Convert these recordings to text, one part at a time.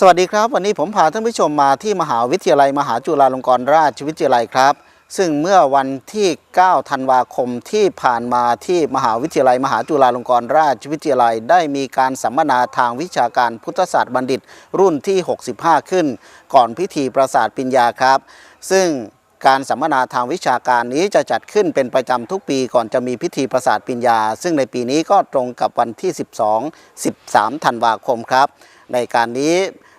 สวัสดีครับ วันนี้ผมพาท่านผู้ชมมาที่มหาวิทยาลัยมหาจุฬาลงกรณราชวิทยาลัยครับ ซึ่งเมื่อวันที่ 9 ธันวาคมที่ผ่านมาที่มหาวิทยาลัย มหาจุฬาลงกรณราชวิทยาลัย ได้มีการสัมมนาทางวิชาการพุทธศาสตร์บัณฑิตรุ่นที่ 65 ขึ้น ก่อนพิธีประสาทปัญญาครับ ซึ่งการสัมมนาทางวิชาการนี้จะจัดขึ้นเป็นประจำทุกปีก่อนจะมีพิธีประสาทปัญญา ซึ่งในปีนี้ก็ตรงกับวันที่ 12 13 ธันวาคมครับ ในการนี้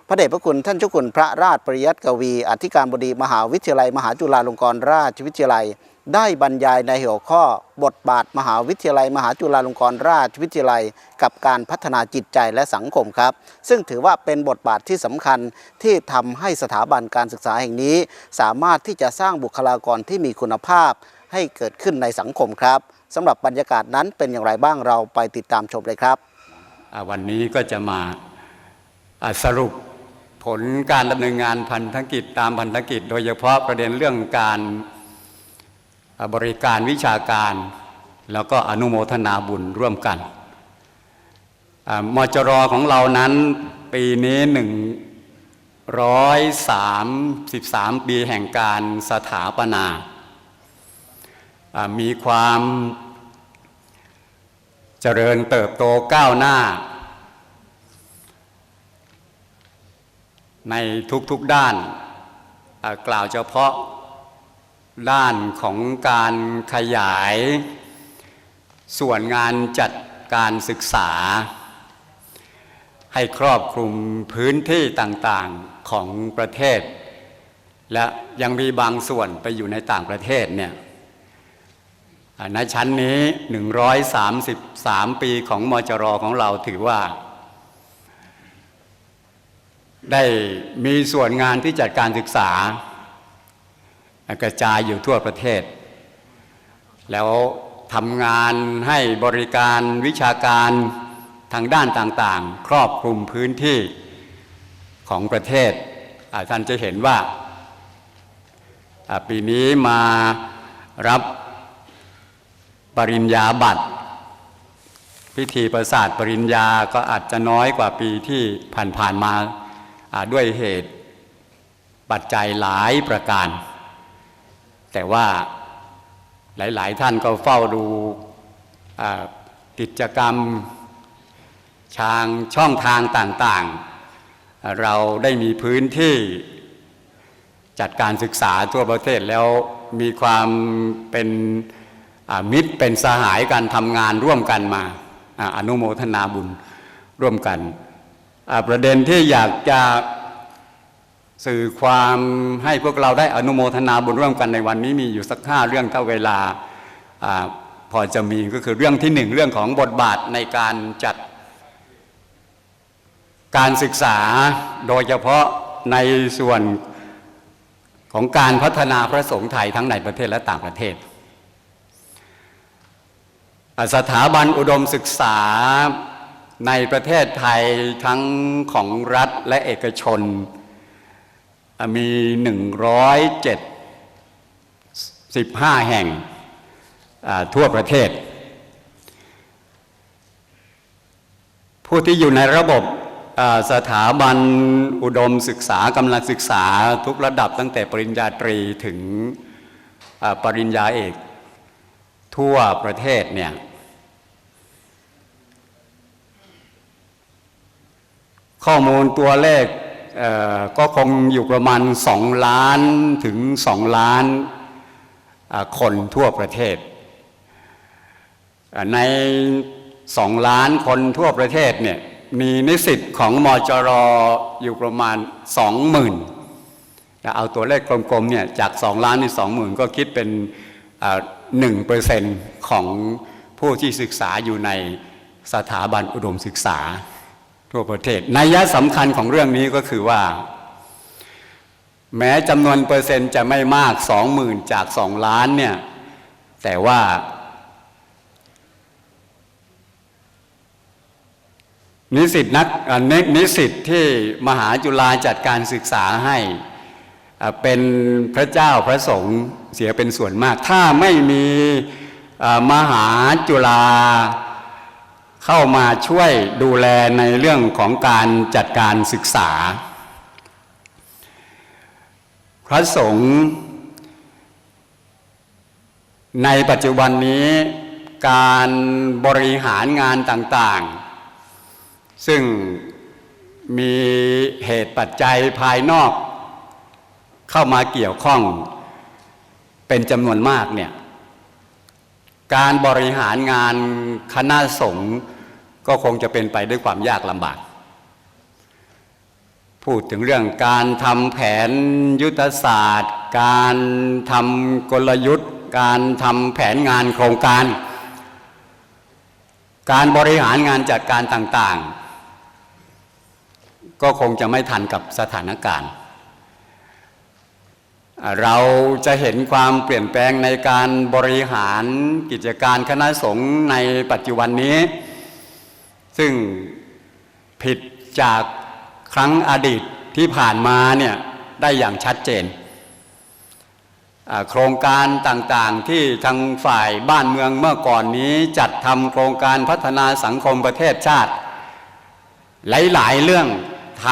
พระเดชพระคุณท่านเจ้าคุณพระราชปริยัติกวี อธิการบดีมหาวิทยาลัย มหาจุฬาลงกรณราชวิทยาลัย ได้บรรยายในหัวข้อ บทบาทมหาวิทยาลัย มหาจุฬาลงกรณราชวิทยาลัย กับการพัฒนาจิตใจและสังคมครับ ซึ่งถือว่าเป็นบทบาทที่สำคัญที่ทำให้สถาบันการศึกษาแห่งนี้ สามารถที่จะสร้างบุคลากรที่มีคุณภาพ ให้เกิดขึ้นในสังคมครับสำหรับบรรยากาศนั้นเป็นอย่างไรบ้างเราไปติดตามชมเลยครับวันนี้ก็จะมา สรุปผลการดำเนินงานพันธกิจตามพันธกิจ โดยเฉพาะประเด็นเรื่องการบริการวิชาการ แล้วก็อนุโมทนาบุญร่วมกันอ่ามจรของเรานั้นปีนี้หนึ่งร้อยสามสิบสามปีแห่งการสถาปนา มีความเจริญเติบโตก้าวหน้า ในทุกๆด้าน กล่าวเฉพาะด้านของการขยาย ส่วนงานจัดการศึกษา ให้ครอบคลุมพื้นที่ต่างๆของประเทศ และยังมีบางส่วนไปอยู่ในต่างประเทศเนี่ยในชั้นนี้ 133 ปีของมจรของเราถือว่า ได้มีส่วนงานที่จัดการศึกษากระจายอยู่ทั่วประเทศ แล้วทำงานให้บริการวิชาการทางด้านต่างๆ ครอบคลุมพื้นที่ของประเทศอ่าท่านจะเห็นว่าปีนี้มารับปริญญาบัตร พิธีประสาทปริญญาก็อาจจะน้อยกว่าปีที่ผ่านๆมา ด้วยเหตุปัจจัยหลายประการ แต่ว่าหลาย ๆ ท่านก็เฝ้าดูกิจกรรมทางช่องทางต่าง ๆ เราได้มีพื้นที่จัดการศึกษาทั่วประเทศแล้วมีความเป็นมิตรเป็นสหายกันทำงานร่วมกันมาออนุโมทนาบุญร่วมกัน ประเด็นที่อยากจะสื่อความให้พวกเราได้อนุโมทนาบุญร่วมกันในวันนี้มีอยู่สักห้าเรื่องถ้าเวลาอาพอจะมีก็คือเรื่องที่หนึ่งเรื่องของบทบาทในการจัดการศึกษาโดยเฉพาะในส่วนของการพัฒนาพระสงฆ์ไทยทั้งในประเทศและต่างประเทศ สถาบันอุดมศึกษา ในประเทศไทยทั้งของรัฐและเอกชน มี 175 แห่งทั่วประเทศ ผู้ที่อยู่ในระบบสถาบันอุดมศึกษากำลังศึกษาทุกระดับตั้งแต่ปริญญาตรีถึงปริญญาเอกทั่วประเทศเนี่ย ข้อมูลตัวเลขเก็คงอยู่ประมาณ 2 ล้านถึง 2 ล้านคนทั่วประเทศ ใน 2 ล้านคนทั่วประเทศเนี่ยมีนิสิตของมจรอยู่ประมาณ 20,000จะเอาตัวเลขกลมๆเนี่ยจาก 2 ล้านใน20,000 ก็คิดเป็นหนึ่งเปอร์เซ็นของผู้ที่ศึกษาอยู่ในสถาบันอุดมศึกษา ทั่วประเทศนัยยะสำคัญของเรื่องนี้ก็คือว่า แม้จำนวนเปอร์เซ็นต์จะไม่มากสองหมื่นจากสองล้านเนี่ยแต่ว่านิสิตนักนินิสิตที่มหาจุฬาจัดการศึกษาให้เป็นพระเจ้าพระสงฆ์เสียเป็นส่วนมาก ถ้าไม่มีมหาจุฬา เข้ามาช่วยดูแลในเรื่องของการจัดการศึกษา พระสงฆ์ในปัจจุบันนี้การบริหารงานต่างๆ ซึ่งมีเหตุปัจจัยภายนอก เข้ามาเกี่ยวข้องเป็นจำนวนมากเนี่ยการบริหารงานคณะสงฆ์ ก็คงจะเป็นไปด้วยความยากลำบาก พูดถึงเรื่องการทำแผนยุทธศาสตร์ การทำกลยุทธ์ การทำแผนงานโครงการ การบริหารงานจัดการต่างๆ ก็คงจะไม่ทันกับสถานการณ์เราจะเห็นความเปลี่ยนแปลงในการบริหารกิจการคณะสงฆ์ในปัจจุบันนี้ ซึ่งผิดจากครั้งอดีตที่ผ่านมาเนี่ยได้อย่างชัดเจน โครงการต่างๆที่ทางฝ่ายบ้านเมืองเมื่อก่อนนี้จัดทำโครงการพัฒนาสังคมประเทศชาติ หลายๆเรื่องท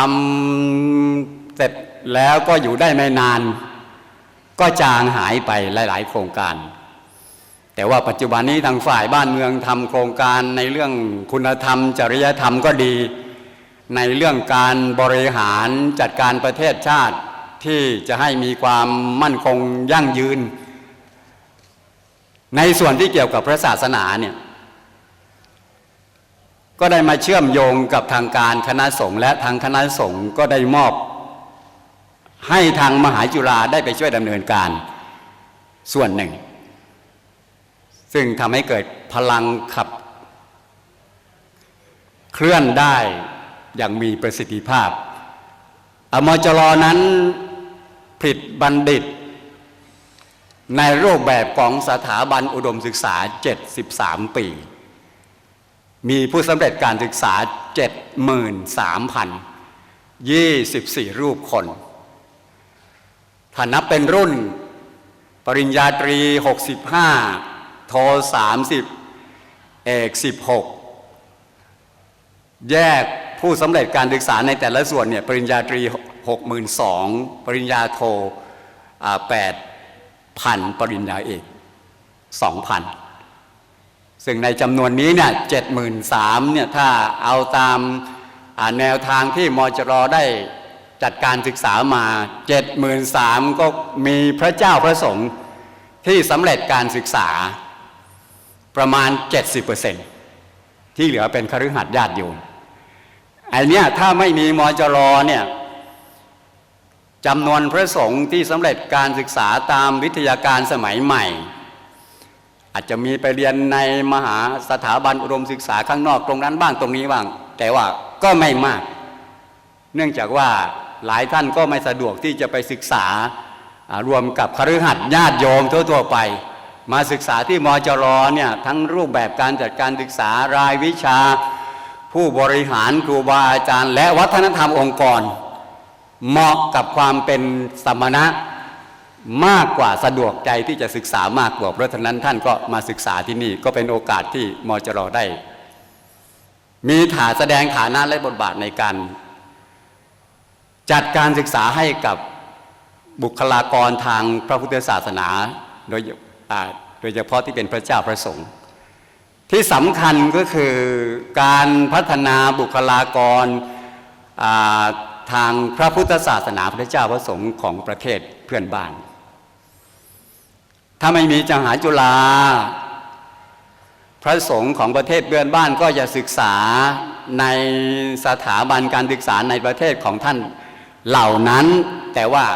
ำเสร็จแล้วก็อยู่ได้ไม่นาน ก็จางหายไปหลาย ๆ โครงการ แต่ว่าปัจจุบันนี้ทางฝ่ายบ้านเมืองทำโครงการในเรื่องคุณธรรม จริยธรรมก็ดี ในเรื่องการบริหารจัดการประเทศชาติที่จะให้มีความมั่นคงยั่งยืน ในส่วนที่เกี่ยวกับพระศาสนาเนี่ยก็ได้มาเชื่อมโยงกับทางการคณะสงฆ์และทางคณะสงฆ์ก็ได้มอบ ให้ทางมหาจุฬาได้ไปช่วยดำเนินการส่วนหนึ่ง ซึ่งทำให้เกิดพลังขับ เคลื่อนได้อย่างมีประสิทธิภาพ อมจรนั้นผลิตบัณฑิต ในรูปแบบของสถาบันอุดมศึกษา 73 ปี มีผู้สำเร็จการศึกษา 73,024 รูปคนถ้านับเป็นรุ่น ปริญญาตรี 65 โท30เอก16แยกผู้สำเร็จการศึกษาในแต่ละส่วนเนี่ยปริญญาตรี62,000ปริญญาโทอ่า8,000ปริญญาเอก2,000ซึ่งในจำนวนนี้เนี่ย73,000เนี่ยถ้าเอาตามาแนวทางที่มจรได้จัดการศึกษามา73,000ก็มีพระเจ้าพระสงฆ์ที่สำเร็จการศึกษา ประมาณ 70%ที่เหลือเป็นคฤหัสถ์ญาติโยมไอเนี้ยถ้าไม่มีมจรเนี่ยจำนวนพระสงฆ์ที่สำเร็จการศึกษาตามวิทยาการสมัยใหม่ อาจจะมีไปเรียนในมหาสถาบันอุดมศึกษาข้างนอกตรงนั้นบ้างตรงนี้บ้าง แต่ว่าก็ไม่มาก เนื่องจากว่าหลายท่านก็ไม่สะดวกที่จะไปศึกษารวมกับคฤหัสถ์ญาติโยมทั่วๆไป มาศึกษาที่มจรเนี่ยทั้งรูปแบบการจัดการศึกษารายวิชา ผู้บริหารครูบาอาจารย์ และวัฒนธรรมองค์กร เหมาะกับความเป็นสมณะมากกว่าสะดวกใจที่จะศึกษามากกว่าเพราะฉะนั้นท่านก็มาศึกษาที่นี่ก็เป็นโอกาสที่มจรได้ มีฐานแสดงฐานะและบทบาทในการ จัดการศึกษาให้กับบุคลากรทางพระพุทธศาสนาโดย โดยเฉพาะที่เป็นพระเจ้าพระสงฆ์ที่สำคัญก็คือการพัฒนาบุคลากรทางพระพุทธศาสนาพระเจ้าพระสงฆ์ของประเทศเพื่อนบ้าน ถ้าไม่มีจังหาจุฬาพระสงฆ์ของประเทศเพื่อนบ้านก็จะศึกษาในสถาบันการศึกษาในประเทศของท่านเหล่านั้น แต่ว่า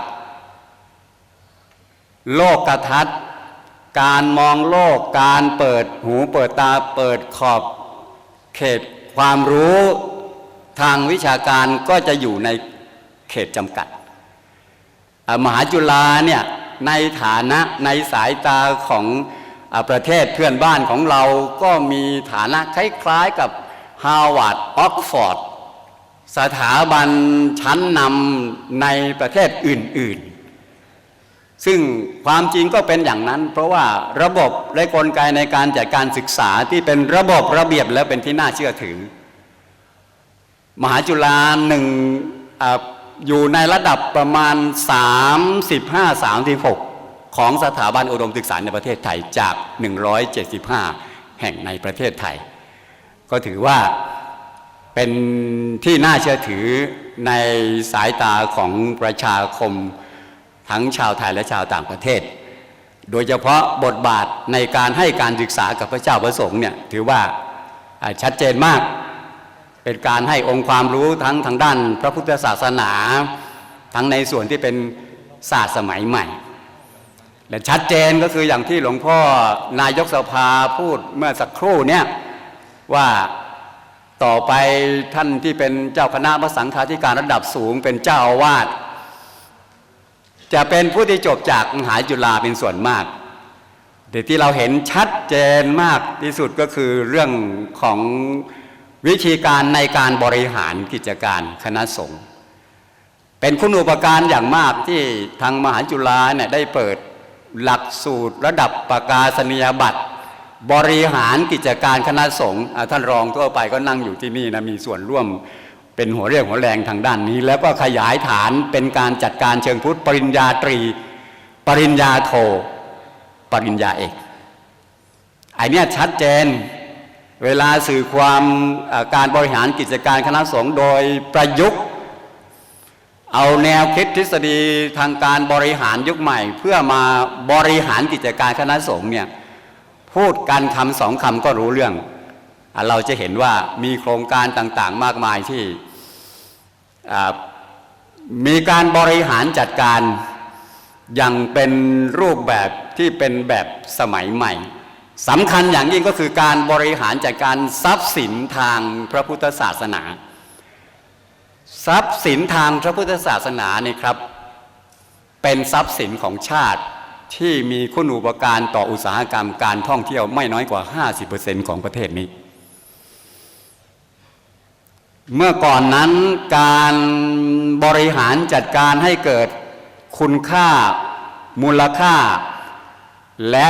โลกกระทัด การมองโลกการเปิดหูเปิดตาเปิดขอบเขตความรู้ทางวิชาการก็จะอยู่ในเขตจำกัด มหาจุฬาเนี่ยในฐานะในสายตาของอประเทศเพื่อนบ้านของเราก็มีฐานะคล้ายๆกับฮาวาดออกฟอร์ดสถาบันชั้นนำในประเทศอื่น ๆ ซึ่งความจริงก็เป็นอย่างนั้น เพราะว่าระบบและกลไกในการจัดการศึกษาที่เป็นระบบระเบียบและเป็นที่น่าเชื่อถือ มหาจุฬาหนึ่งออยู่ในระดับประมาณ 35-36 ของสถาบันอุดมศึกษาในประเทศไทยจาก 175 แห่งในประเทศไทย ก็ถือว่าเป็นที่น่าเชื่อถือในสายตาของประชาคม ทั้งชาวไทยและชาวต่างประเทศ โดยเฉพาะบทบาทในการให้การศึกษากับพระเจ้าประสงค์เนี่ยถือว่าอ่าชัดเจนมาก เป็นการให้องค์ความรู้ทั้งทางด้านพระพุทธศาสนา ทั้งในส่วนที่เป็นศาสตร์สมัยใหม่ และชัดเจนก็คืออย่างที่หลวงพ่อนายกสภาพูดเมื่อสักครู่เนี่ยว่าต่อไปท่านที่เป็นเจ้าคณะพระสังฆาธิการระดับสูง เป็นเจ้าอาวาส จะเป็นผู้ที่จบจากมหาจุฬาเป็นส่วนมากแต่ที่เราเห็นชัดเจนมากที่สุดก็คือเรื่องของวิธีการในการบริหารกิจการคณะสงฆ์เป็นคุณอุปการอย่างมากที่ทางมหาจุฬาเนี่ยได้เปิดหลักสูตรระดับประกาศนียบัตร บริหารกิจการคณะสงฆ์ท่านรองทั่วไปก็นั่งอยู่ที่นี่นะมีส่วนร่วม เป็นหัวเรี่ยวหัวแรงทางด้านนี้ แล้วก็ขยายฐานเป็นการจัดการเชิงพุทธ ปริญญาตรี ปริญญาโท ปริญญาเอกไอเนี้ยชัดเจนเวลาสื่อความการบริหารกิจการคณะสงฆ์โดยประยุกต์ เอาแนวคิดทฤษฎีทางการบริหารยุคใหม่ เพื่อมาบริหารกิจการคณะสงฆ์เนี่ยพูดกันคำสองคำก็รู้เรื่อง เราจะเห็นว่ามีโครงการต่างๆ มากมายที่ มีการบริหารจัดการอย่างเป็นรูปแบบที่เป็นแบบสมัยใหม่สำคัญอย่างยิ่งก็คือการบริหารจัดการทรัพย์สินทางพระพุทธศาสนา ทรัพย์สินทางพระพุทธศาสนาเนี่ยครับ เป็นทรัพย์สินของชาติที่มีคุณูปการต่ออุตสาหกรรมการท่องเที่ยวไม่น้อยกว่า 50%ของประเทศนี้ เมื่อก่อนนั้นการบริหารจัดการให้เกิดคุณค่า มูลค่า และ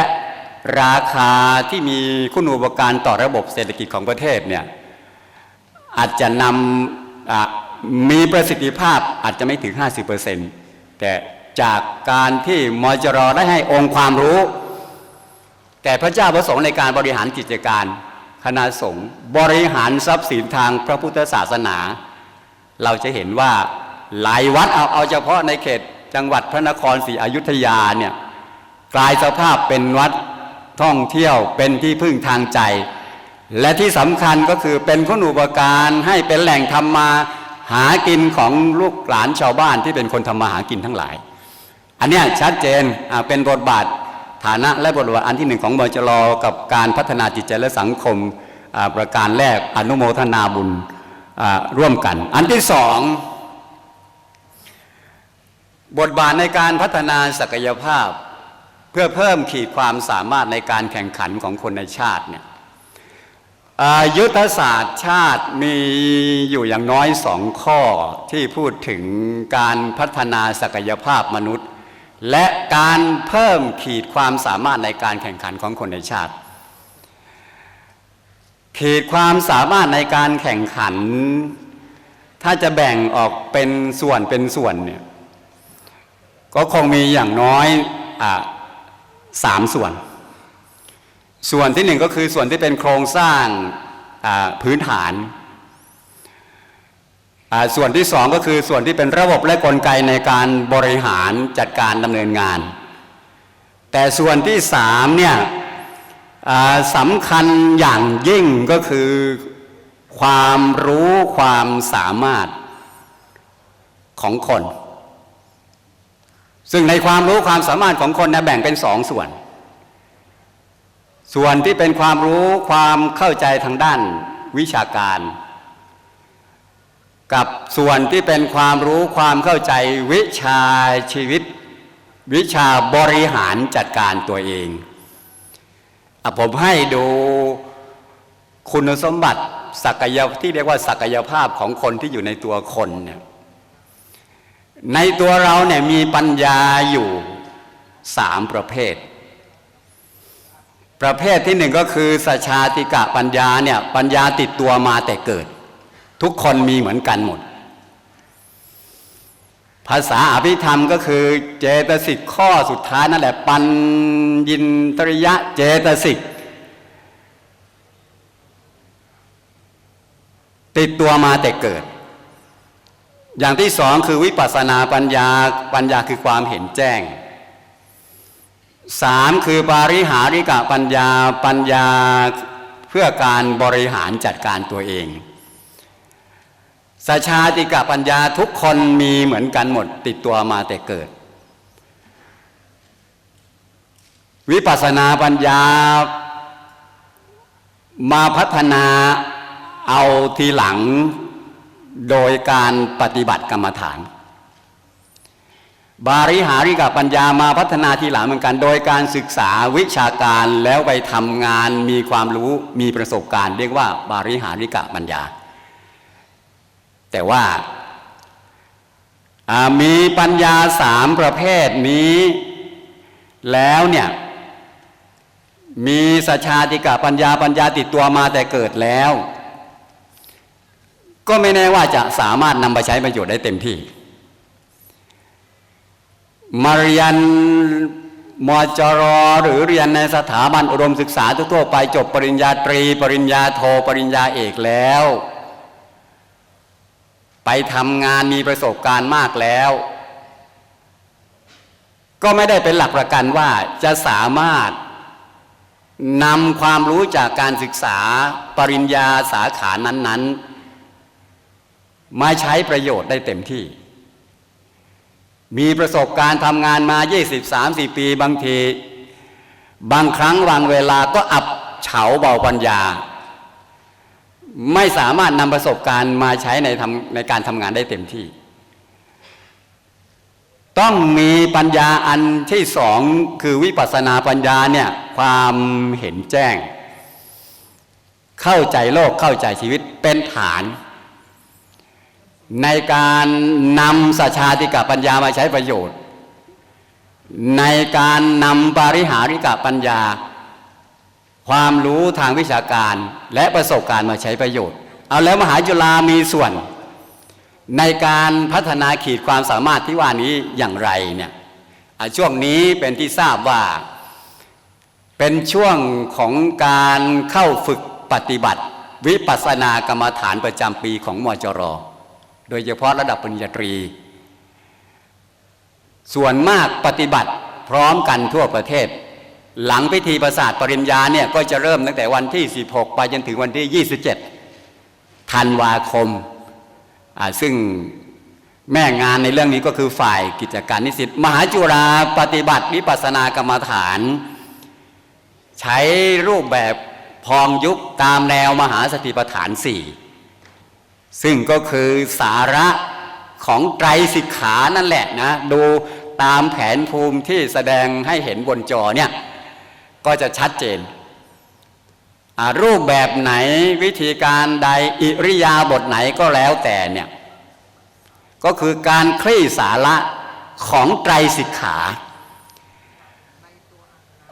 ราคาที่มีคุณูปการต่อระบบเศรษฐกิจของประเทศเนี่ยอาจจะนำะมีประสิทธิภาพอาจจะไม่ถึง 50%แต่จากการที่มจรได้ให้องค์ความรู้ แต่พระเจ้าประสงค์ในการบริหารกิจการ ณะสงฆ์บริหารทรัพย์สินทางพระพุทธศาสนา เราจะเห็นว่าหลายวัดเอาเอาเฉพาะในเขตจังหวัดพระนครศรีอยุธยาเนี่ยกลายสภาพเป็นวัดท่องเที่ยวเป็นที่พึ่งทางใจ และที่สำคัญก็คือเป็นคุณอุปการให้เป็นแหล่งทำมาหากินของลูกหลานชาวบ้านที่เป็นคนทำมาหากินทั้งหลาย อันนี้ชัดเจนเป็นบทบาท ฐานะและบทบาทอันที่หนึ่งของบจรกับการพัฒนาจิตใจและสังคมประการแรกอนุโมทนาบุญร่วมกัน อันที่สองบทบาทในการพัฒนาศักยภาพ เพื่อเพิ่มขีดความสามารถในการแข่งขันของคนในชาติเนี่ยยุทธศาสตร์ชาติมีอยู่อย่างน้อยสองข้อที่พูดถึงการพัฒนาศักยภาพมนุษย์ และการเพิ่มขีดความสามารถในการแข่งขันของคนในชาติ ขีดความสามารถในการแข่งขัน ถ้าจะแบ่งออกเป็นส่วนเป็นส่วนเนี่ยก็คงมีอย่างน้อยอสามส่วน ส่วนที่หนึ่งก็คือส่วนที่เป็นโครงสร้างพื้นฐาน ส่วนที่สองก็คือส่วนที่เป็นระบบและกลไกในการบริหารจัดการดำเนินงาน แต่ส่วนที่สามเนี่ยสำคัญอย่างยิ่งก็คือความรู้ความสามารถของคน ซึ่งในความรู้ความสามารถของคนเนะแบ่งเป็นสองส่วน ส่วนที่เป็นความรู้ความเข้าใจทางด้านวิชาการ กับส่วนที่เป็นความรู้ความเข้าใจวิชาชีวิต วิชาบริหารจัดการตัวเองอผมให้ดูคุณสมบัติศักยที่เรียกว่าศักยภาพของคนที่อยู่ในตัวคนเนี่ยในตัวเราเนี่ยมีปัญญาอยู่สามประเภท ประเภทที่หนึ่งก็คือสชาติกะปัญญาเนี่ยปัญญาติดตัวมาแต่เกิด ทุกคนมีเหมือนกันหมด ภาษาอภิธรรมก็คือเจตสิกข้อสุดท้ายนั่นแหละ ปัญญินตริยะเจตสิกติดตัวมาแต่เกิด อย่างที่สองคือวิปัสสนาปัญญาปัญญาคือความเห็นแจ้งสามคือปาริหาริกะปัญญาปัญญาเพื่อการบริหารจัดการตัวเอง สชาติกะปัญญาทุกคนมีเหมือนกันหมด ติดตัวมาแต่เกิด วิปัสสนาปัญญา มาพัฒนาเอาทีหลังโดยการปฏิบัติกรรมฐาน บาริหาริกะปัญญามาพัฒนาทีหลังเหมือนกัน โดยการศึกษาวิชาการแล้วไปทำงานมีความรู้มีประสบการณ์ เรียกว่าบาริหาริกะปัญญา แต่ว่าามีปัญญาสามประเภทนี้แล้วเนี่ยมีสชาติกะปัญญาปัญญาติดตัวมาแต่เกิดแล้ว ก็ไม่แน่ว่าจะสามารถนำไปใช้ประโยชน์ได้เต็มที่ มาเรียนมจรหรือเรียนในสถาบันอุดมศึกษาทั่วไปจบปริญญาตรี ปริญญาโทปริญญาเอกแล้ว ไปทำงานมีประสบการณ์มากแล้ว ก็ไม่ได้เป็นหลักประกันว่าจะสามารถนำความรู้จากการศึกษาปริญญาสาขานั้น ๆ มาใช้ประโยชน์ได้เต็มที่ มีประสบการณ์ทำงานมา 20-30 ปีบางที บางครั้งบางเวลาก็อับเฉาเบาปัญญา ไม่สามารถนำประสบการณ์มาใช้ในทำในการทำงานได้เต็มที่ ต้องมีปัญญาอันที่สองคือวิปัสสนาปัญญาเนี่ยความเห็นแจ้ง เข้าใจโลกเข้าใจชีวิตเป็นฐาน ในการนำสชาติกะปัญญามาใช้ประโยชน์ ในการนำปาริหาริกะปัญญา ความรู้ทางวิชาการและประสบการณ์มาใช้ประโยชน์ เอาแล้วมหาจุฬามีส่วน ในการพัฒนาขีดความสามารถที่ว่านี้อย่างไรเนี่ยช่วงนี้เป็นที่ทราบว่า เป็นช่วงของการเข้าฝึกปฏิบัติ วิปัสสนากรรมฐานประจำปีของมจร โดยเฉพาะระดับปริญญาตรี ส่วนมากปฏิบัติพร้อมกันทั่วประเทศ หลังพิธีประสาทปริญญาเนี่ยก็จะเริ่มตั้งแต่วันที่ 16 ไปจนถึงวันที่ 27 ธันวาคมอ่าซึ่งแม่งานในเรื่องนี้ก็คือฝ่ายกิจการนิสิต มหาจุฬาปฏิบัติวิปัสสนากรรมฐาน ใช้รูปแบบพองยุคตามแนวมหาสติปัฏฐานสี่ซึ่งก็คือสาระของไตรสิกขานั่นแหละนะ ดูตามแผนภูมิที่แสดงให้เห็นบนจอเนี่ย ก็จะชัดเจน รูปแบบไหนวิธีการใดอิริยาบถไหนก็แล้วแต่เนี่ยก็คือการคลี่สาระของไตรสิกขา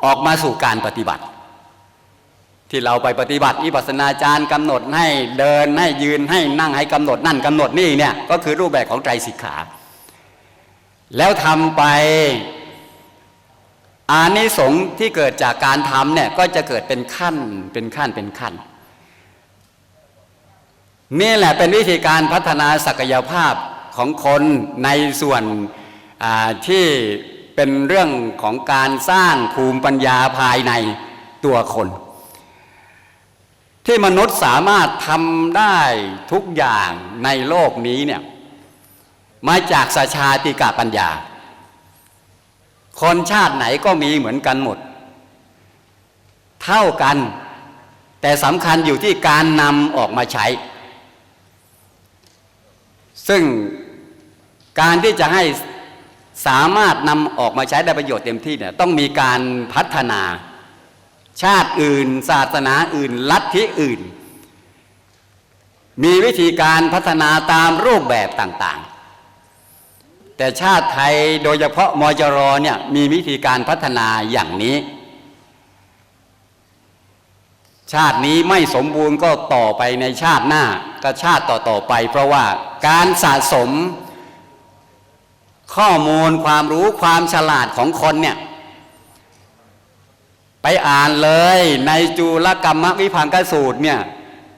ออกมาสู่การปฏิบัติ ที่เราไปปฏิบัติอิปัสนาจารย์กำหนดให้เดินให้ยืนให้นั่งให้กำหนดนั่นกำหนดนี่เนี่ยก็คือรูปแบบของไตรสิกขา แล้วทำไป อานิสงส์ที่เกิดจากการทำเนี่ยก็จะเกิดเป็นขั้นเป็นขั้นเป็นขั้น นี่แหละเป็นวิธีการพัฒนาศักยภาพของคนในส่วนที่เป็นเรื่องของการสร้างภูมิปัญญาภายในตัวคน ที่มนุษย์สามารถทำได้ทุกอย่างในโลกนี้เนี่ยมาจากสชาติกาปัญญา คนชาติไหนก็มีเหมือนกันหมด เท่ากัน แต่สำคัญอยู่ที่การนำออกมาใช้ ซึ่งการที่จะให้สามารถนำออกมาใช้ได้ประโยชน์เต็มที่เนี่ยต้องมีการพัฒนา ชาติอื่น ศาสนาอื่น ลัทธิอื่น มีวิธีการพัฒนาตามรูปแบบต่าง ๆ แต่ชาติไทยโดยเฉพาะมจรเนี่ยมีวิธีการพัฒนาอย่างนี้ ชาตินี้ไม่สมบูรณ์ก็ต่อไปในชาติหน้าก็ชาติต่อๆไป เพราะว่าการสะสมข้อมูลความรู้ความฉลาดของคนเนี่ยไปอ่านเลยในจุลกรรมวิพังกสูตรเนี่ย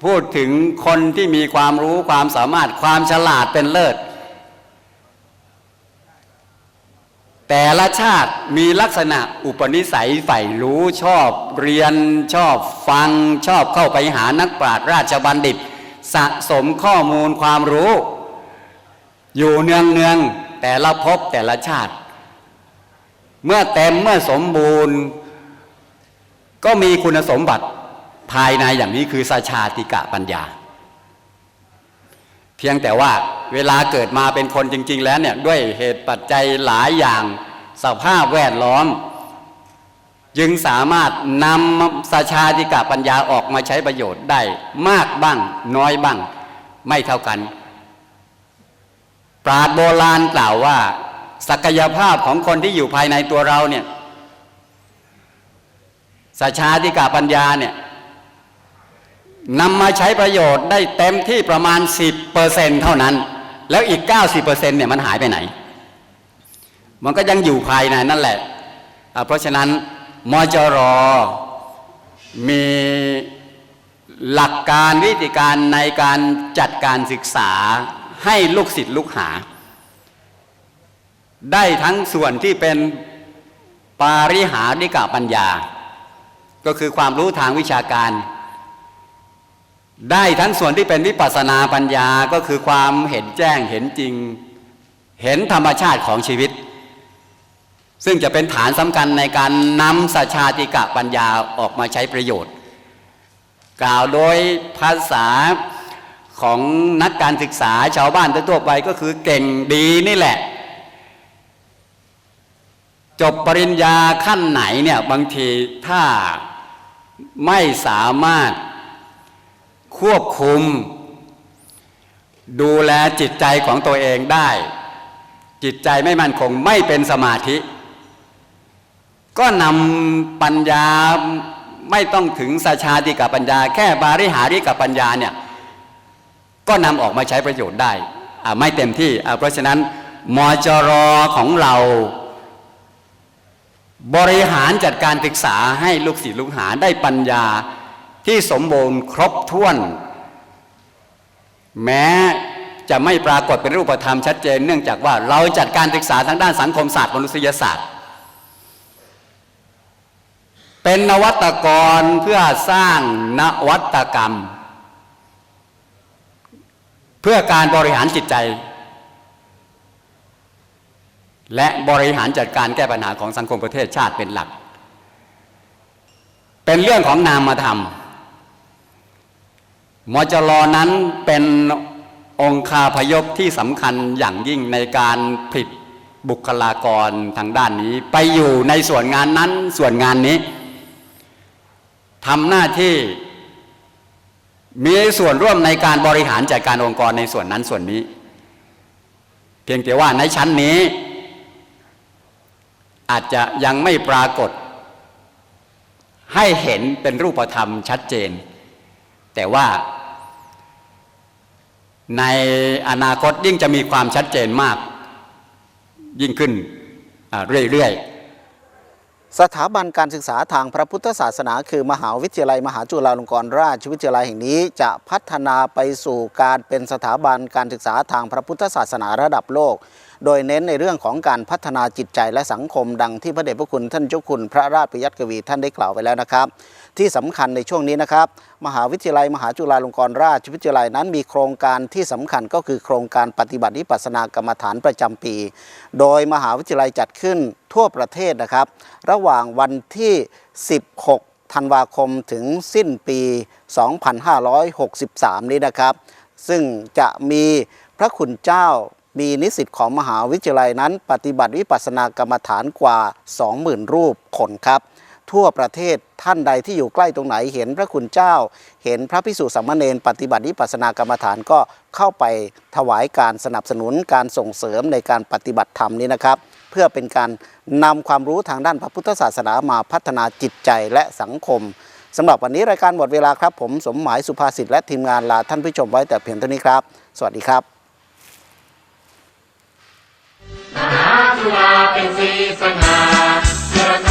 พูดถึงคนที่มีความรู้ความสามารถความฉลาดเป็นเลิศ แต่ละชาติมีลักษณะอุปนิสัยใฝ่รู้ชอบเรียนชอบฟังชอบเข้าไปหานักปราชญ์ราชบัณฑิต สะสมข้อมูลความรู้ อยู่เนืองเนืองๆแต่ละภพแต่ละชาติ เมื่อเต็มเมื่อสมบูรณ์ ก็มีคุณสมบัติภายในอย่างนี้คือสชาติกะปัญญา เพียงแต่ว่าเวลาเกิดมาเป็นคนจริง ๆ แล้วเนี่ยด้วยเหตุปัจจัยหลายอย่างสภาพแวดล้อม จึงสามารถนำสชาติกะปัญญาออกมาใช้ประโยชน์ได้มากบ้างน้อยบ้าง ไม่เท่ากัน ปราดโบราณกล่าวว่า ศักยภาพของคนที่อยู่ภายในตัวเราเนี่ยสชาติกาปัญญาเนี่ย นำมาใช้ประโยชน์ได้เต็มที่ประมาณ 10%เท่านั้น แล้วอีก 90%เนี่ยมันหายไปไหน มันก็ยังอยู่ภายในนั่นแหละะเพราะฉะนั้นมจรมีหลักการวิธีการในการจัดการศึกษาให้ลูกศิษย์ลูกหา ได้ทั้งส่วนที่เป็นปาริหาริกะปัญญา ก็คือความรู้ทางวิชาการ ได้ทั้งส่วนที่เป็นวิปัสนาปัญญาก็คือความเห็นแจ้งเห็นจริง เห็นธรรมชาติของชีวิต ซึ่งจะเป็นฐานสำคัญในการนำสัชาติกะปัญญาออกมาใช้ประโยชน์ กล่าวโดยภาษาของนักการศึกษาชาวบ้านทั่วไปก็คือเก่งดีนี่แหละ จบปริญญาขั้นไหนเนี่ยบางทีถ้าไม่สามารถ ควบคุม ดูแลจิตใจของตัวเองได้ จิตใจไม่มั่นคงไม่เป็นสมาธิ ก็นำปัญญาไม่ต้องถึงสชาติกับปัญญา แค่บาริหาริกับปัญญาเนี่ยก็นำออกมาใช้ประโยชน์ได้อ่าไม่เต็มที่อ่าเพราะฉะนั้นมจรของเรา บริหารจัดการศึกษาให้ลูกศิษย์ลูกหาได้ปัญญา ที่สมบูรณ์ครบถ้วน แม้จะไม่ปรากฏเป็นรูปธรรมชัดเจน เนื่องจากว่าเราจัดการศึกษาทางด้านสังคมศาสตร์มนุษยศาสตร์ เป็นนวัตกรเพื่อสร้างนวัตกรรม เพื่อการบริหารจิตใจ และบริหารจัดการแก้ปัญหาของสังคมประเทศชาติเป็นหลัก เป็นเรื่องของนามธรรม มจรนั้นเป็นองคาพยพที่สำคัญอย่างยิ่งในการผลิตบุคลากรทางด้านนี้ ไปอยู่ในส่วนงานนั้นส่วนงานนี้ทำหน้าที่มีส่วนร่วมในการบริหารจัดการองค์กรในส่วนนั้นส่วนนี้ เพียงแต่ว่าในชั้นนี้ อาจจะยังไม่ปรากฏ ให้เห็นเป็นรูปธรรมชัดเจน แต่ว่า ในอนาคตยิ่งจะมีความชัดเจนมาก ยิ่งขึ้นเรื่อยๆ สถาบันการศึกษาทางพระพุทธศาสนา คือมหาวิทยาลัย มหาจุฬาลงกรณราชวิทยาลัยแห่งนี้ จะพัฒนาไปสู่การเป็นสถาบันการศึกษาทางพระพุทธศาสนาระดับโลก โดยเน้นในเรื่องของการพัฒนาจิตใจและสังคมดังที่พระเดชพระคุณท่านเจ้าคุณพระราชปิยัตกวีท่านได้กล่าวไปแล้วนะครับ ที่สำคัญในช่วงนี้นะครับ มหาวิทยาลัยมหาจุฬาลงกรณราชวิทยาลัยนั้นมีโครงการที่สำคัญก็คือโครงการปฏิบัติวิปัสสนากรรมฐานประจำปี โดยมหาวิทยาลัยจัดขึ้นทั่วประเทศนะครับ ระหว่างวันที่ 16ธันวาคมถึงสิ้นปี 2563 นี้นะครับ ซึ่งจะมีพระคุณเจ้า มีนิสิตของมหาวิทยาลัยนั้น ปฏิบัติวิปัสสนากรรมฐานกว่า 20,000 รูปคนครับ ทั่วประเทศท่านใดที่อยู่ใกล้ตรงไหนเห็นพระคุณเจ้า เห็นพระพิสุสามาเณรปฏิบัติวิปัสสนากรรมฐานก็เข้าไปถวายการสนับสนุนการส่งเสริมในการปฏิบัติธรรมนี้นะครับ เพื่อเป็นการนำความรู้ทางด้านพระพุทธศาสนามาพัฒนาจิตใจและสังคมสำหรับวันนี้รายการหมดเวลาครับ ผมสมหมายสุภาษิตและทีมงานลาท่านผู้ชมไว้แต่เพียงเท่านี้ครับ สวัสดีครับ มหาจุฬาเป็นสีสง่าเจริญ